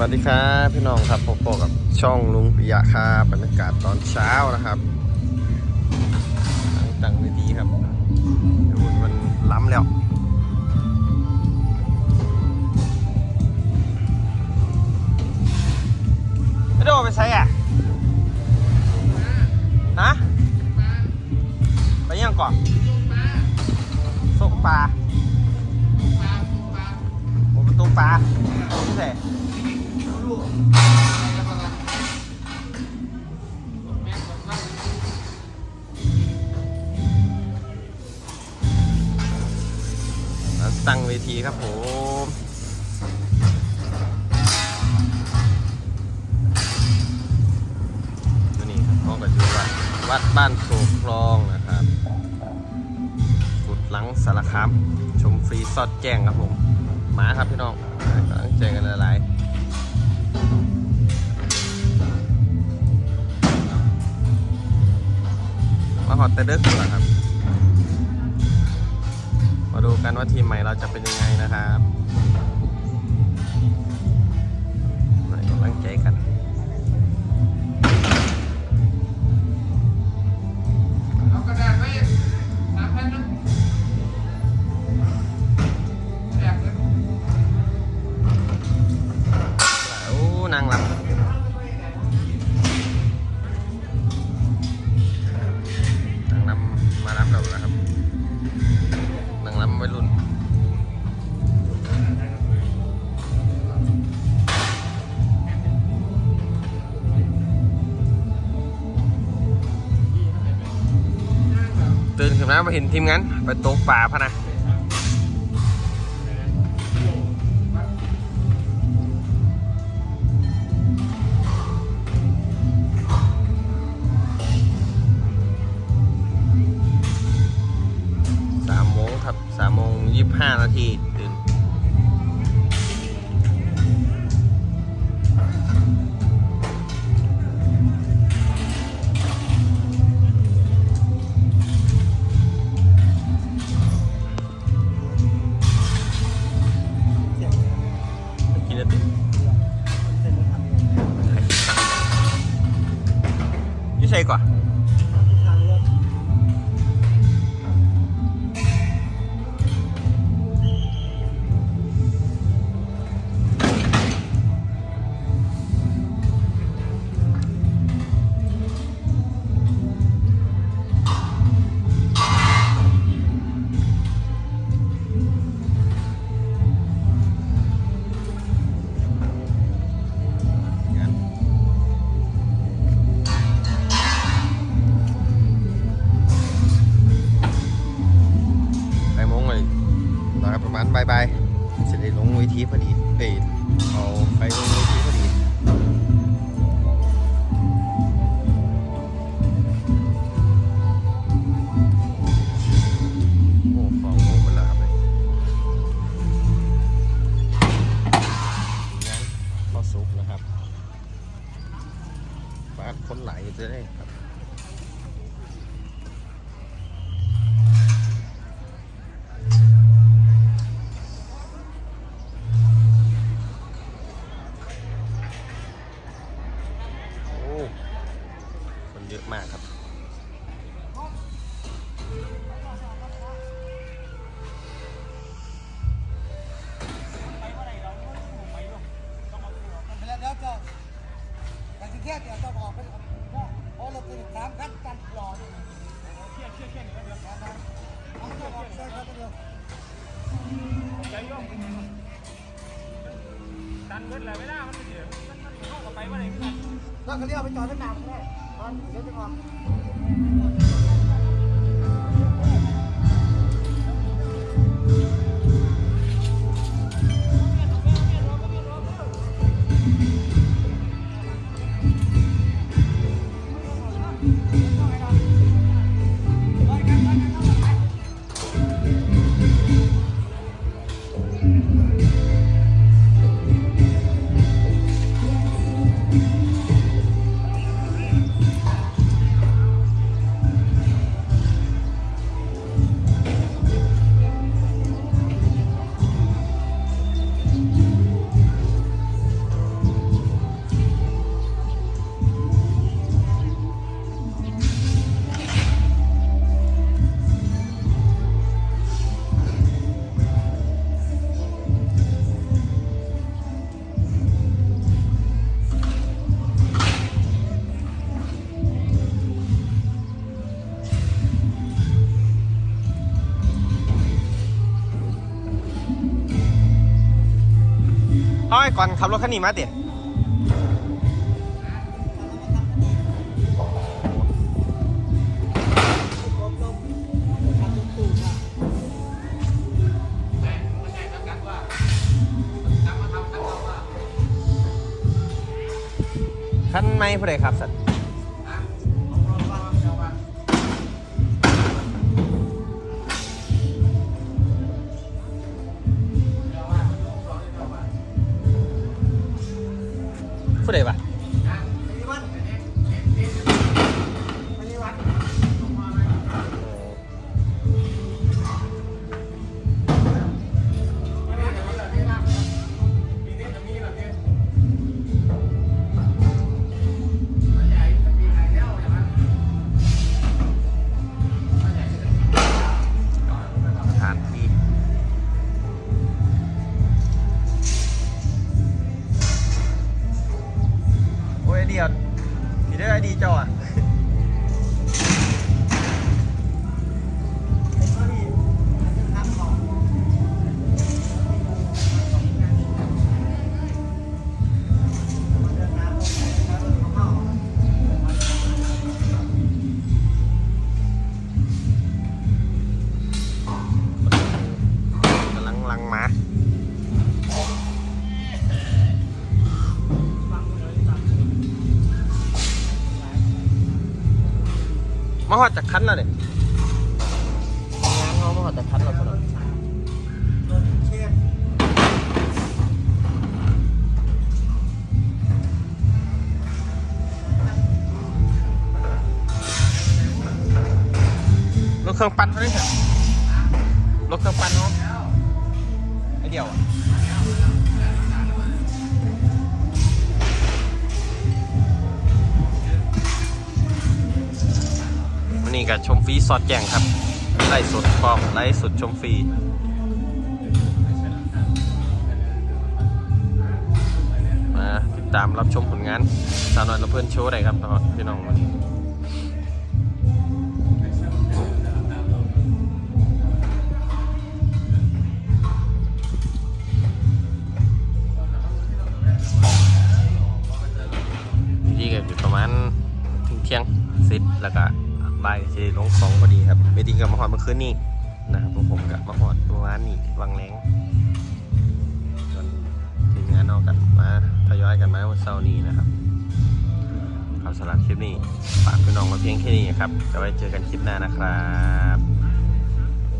วัสดีครับพี่น้องครับพบกับช่องลุงปิยะครับบรรยากาศตอนเช้านะครับตั้งเวทีครับดูมันล้ำแล้วไม่ได้ออกไปใช้อะ ตั้งเวทีครับผมนี้ครับห้องก็คือวัดวัดบ้านโศกคลองนะครับกุดหลังสารคามชมฟรีสอดแจ้งครับผมหมาครับพี่น้องกำลังแจ้งกันหลายๆมาฮอตแต่เด็กเหรอครับ กันว่าทีมใหม่เราจะเป็นยังไงนะครับให้กำลังใจกัน ตื่นขึ้นมามาเห็นทีมงานไปตกป่าพะนะสามโมงครับสามโมงยี่สิบห้านาที ประมาณบายบายจะได้ลงเวทีพอดีเอ้ยเอาไปลงเวที นเบิดเลยไม่ได้มันเสียมันมันเข้ากับไปว่าไหนกัน แล้วก็เรียกไปจอดที่หนักแค่ตอนเดี๋ยวจะออก ก่อนขับรถขันนี้มาเด็ดขั้นไม่เพื่อใดครับสัตว์ มีไมาหอดจากคันแล้วเนี่ยงานเขามาหอดจากคันแล้วพอดีรถเครื่องปั่นเขาได้เหรอรถเครื่องปั่นเขาไอเดียวอะ วันนี้ก็ชมฟรีสอดแจงครับไล่สดพร้อมไล่สดชมฟรีมาติดตามรับชมผลงานสาวน้อยและเพื่อนโชว์ได้ครับพี่น้องวันนี้ที่ก็อยู่ประมาณถึงเที่ยงสิบแล้วก็ บ่ายจะลงสองพอดีครับเวทีกับมาหอดเมื่อคืนนี้นะครับพวกผมกับมาหอดประมานนี้วังแรงจนทีมงานนอกกันมาทยอยกันมาวันเสาร์นี้นะครับครับสำหรับคลิปนี้ฝากพี่น้องมาเพียงแค่นี้ครับจะไว้เจอกันคลิปหน้านะครับ